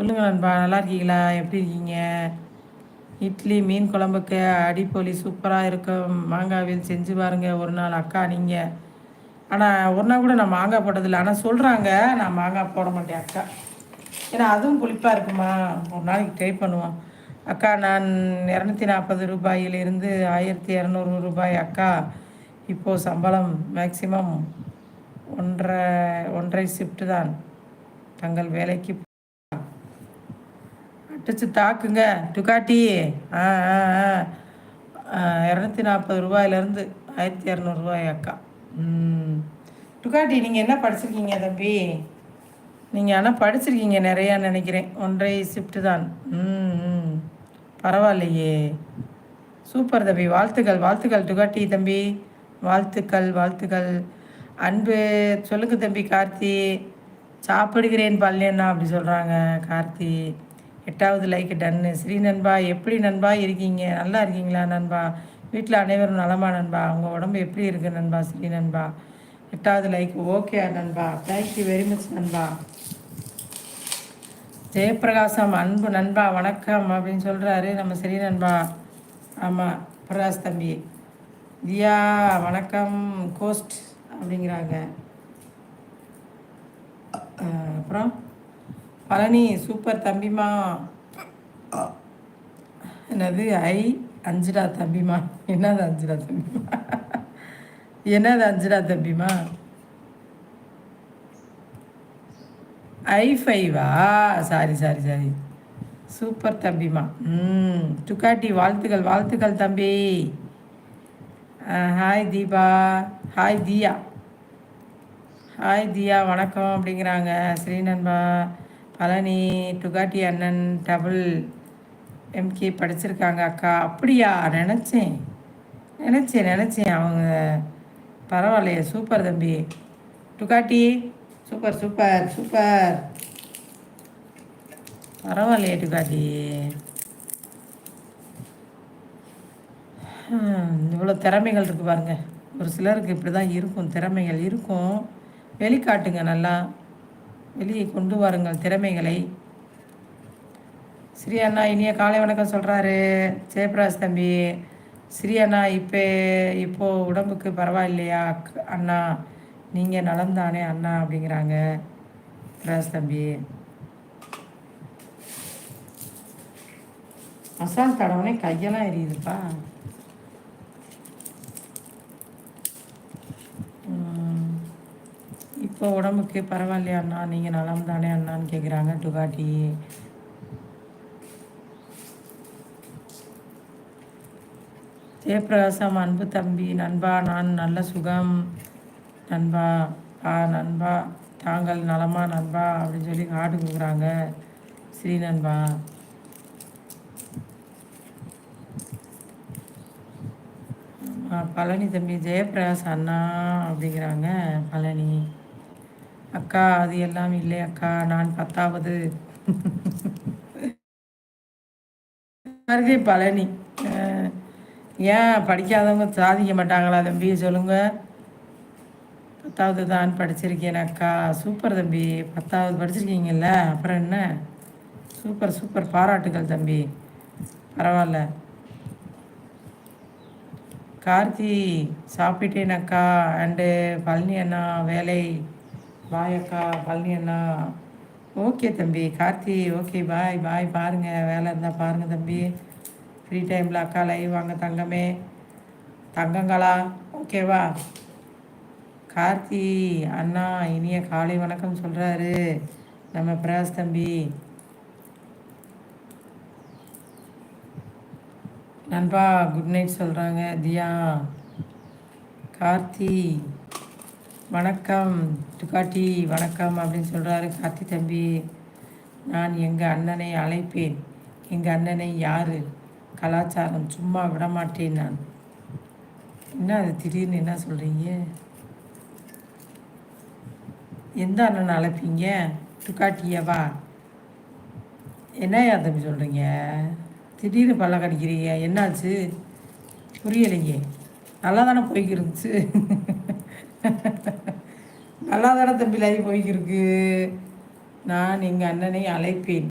சொல்லுங்கள் நண்பா நல்லா இருக்கீங்களா? எப்படி இருக்கீங்க? இட்லி மீன் குழம்புக்கு அடிப்பொலி சூப்பராக இருக்கும். மாங்காவில் செஞ்சு பாருங்கள் ஒரு நாள் அக்கா நீங்கள் ஆனால் ஒரு நாள் கூட நான் மாங்காய் போட்டதில்லை. ஆனால் சொல்கிறாங்க நான் மாங்காய் போட மாட்டேன் அக்கா. ஏன்னா அதுவும் புளிப்பாக இருக்குமா? ஒரு நாளைக்கு ட்ரை பண்ணுவோம். அக்கா நான் இரநூத்தி நாற்பது ரூபாயிலிருந்து ஆயிரத்தி இரநூறு ரூபாய் அக்கா. இப்போது சம்பளம் மேக்சிமம் ஒன்றரை ஒன்றரை ஷிஃப்ட்டு தான். தங்கள் வேலைக்கு அடிச்சு தாக்குங்க. டுகாட்டி. ஆ ஆ இரநூத்தி நாற்பது ரூபாயிலேருந்து ஆயிரத்தி இரநூறுபாய் அக்கா. ம். டுகாட்டி நீங்கள் என்ன படிச்சிருக்கீங்க தம்பி? நீங்கள் ஆனால் படிச்சிருக்கீங்க நிறையா நினைக்கிறேன். ஒன்றை ஷிஃப்ட்டு தான். ம் ம். பரவாயில்லையே. சூப்பர் தம்பி. வாழ்த்துக்கள் வாழ்த்துக்கள் டுகாட்டி தம்பி. வாழ்த்துக்கள் வாழ்த்துக்கள். அன்பு. சொல்லுங்க தம்பி கார்த்தி. சாப்பிடுகிறேன் பள்ளியண்ணா அப்படி சொல்கிறாங்க கார்த்தி. எட்டாவது லைக் டன்னு ஸ்ரீ நண்பா எப்படி நண்பா இருக்கீங்க? நல்லா இருக்கீங்களா நண்பா? வீட்டில் அனைவரும் நலமா நண்பா? உங்கள் உடம்பு எப்படி இருக்குது நண்பா? ஸ்ரீ நண்பா. எட்டாவது லைக் ஓகே நண்பா? தேங்க்யூ வெரி மச் நண்பா. ஜெயபிரகாசம் அன்பு நண்பா வணக்கம் அப்படின்னு சொல்கிறாரு நம்ம சரி நண்பா. ஆமாம் பிரகாஷ் தம்பி. தியா வணக்கம் கோஸ்ட் அப்படிங்கிறாங்க. அப்புறம்? பழனி சூப்பர் தம்பிமா என்னது? ஐ அஞ்சுடா தம்பிமா என்னது அஞ்சுடா தம்பிமா என்னது அஞ்சுடா தம்பிமா ஐ ஃபைவா? Sorry sorry sorry. சூப்பர் தம்பிமா ம். டுக்காட்டி வாழ்த்துக்கள் வாழ்த்துக்கள் தம்பி. Hi Deepa. Hi Diya. Hi Diya வணக்கம் அப்படிங்கிறாங்க. ஸ்ரீநன்பா பழனி டுகாட்டி அண்ணன் டபுள் எம்கே படிச்சிருக்காங்க அக்கா. அப்படியா? நினச்சேன். நினச்சேன் நினச்சேன். அவங்க பரவாயில்லையே. சூப்பர் தம்பி. Ducati super super super. பரவாயில்லையே டுகாட்டி. இவ்வளோ திறமைகள் இருக்குது பாருங்கள் ஒரு சிலருக்கு இப்படி தான் இருக்கும். திறமைகள் இருக்கும். வெளிக்காட்டுங்க நல்லா. வெளியே கொண்டு வாருங்கள் திறமைகளை. ஸ்ரீ அண்ணா இனிய காலை வணக்கம் சொல்கிறாரு ஜெயபிராஜ் தம்பி ஸ்ரீ அண்ணா இப்போ இப்போது உடம்புக்கு பரவாயில்லையா? அண்ணா நீங்கள் நலந்தானே அண்ணா அப்படிங்கிறாங்க பிராஸ் தம்பி. மசால் தடவுனே கையெல்லாம் எரியுதுப்பா. இப்போ உடம்புக்கு பரவாயில்லையா அண்ணா? நீங்கள் நலம் தானே அண்ணான்னு கேட்குறாங்க டுகாட்டி ஜெயபிரகாசம் அன்பு தம்பி நண்பா நான் நல்ல சுகம். நண்பா ஆ நண்பா தாங்கள் நலமா நண்பா அப்படின்னு சொல்லி காடு கொடுக்குறாங்க ஸ்ரீ நண்பா. பழனி தம்பி ஜெயபிரகாஷ் அண்ணா அப்படிங்கிறாங்க பழனி. அக்கா அது எல்லாம் இல்லை அக்கா நான் பத்தாவது. பழனி. ஏன் படிக்காதவங்க சாதிக்க மாட்டாங்களா தம்பி? சொல்லுங்க. பத்தாவது தான் படிச்சிருக்கேன் அக்கா. சூப்பர் தம்பி. பத்தாவது படிச்சிருக்கீங்கல்ல? அப்புறம் என்ன? சூப்பர் சூப்பர் பாராட்டுகள் தம்பி. பரவாயில்ல. கார்த்தி சாப்பிட்டேன் அக்கா. அண்டு பழனி அண்ணா வேலை. பாய் அக்கா பழனி அண்ணா ஓகே தம்பி. Karthi okay bye bye. பாருங்கள் வேலை இருந்தால் பாருங்கள் தம்பி. ஃப்ரீ டைமில் அக்கா லைவ் வாங்க தங்கமே. தங்கங்களா? ஓகேவா? கார்த்தி அண்ணா இனிய காலை வணக்கம் சொல்கிறாரு நம்ம பிரகாஷ் தம்பி. நண்பா குட் நைட் சொல்கிறாங்க தியா. கார்த்தி. வணக்கம். துக்காட்டி வணக்கம் அப்படின்னு சொல்கிறாரு காத்தி தம்பி நான் எங்கள் அண்ணனை அழைப்பேன். எங்கள் அண்ணனை யார்? கலாச்சாரம் சும்மா விட மாட்டேன் நான். என்ன அது? திடீர்னு என்ன சொல்கிறீங்க எந்த அண்ணனை அழைப்பீங்க? துக்காட்டியவா என்னையா தம்பி சொல்கிறீங்க திடீர்னு பல்ல கடிக்கிறீங்க. என்னாச்சு? புரியலைங்க நல்லா தானே போய்க்கிருந்துச்சு நல்லா தானே தம்பி லைவ் போய்க்கிருக்கு நான் எங்கள் அண்ணனை அழைப்பேன்.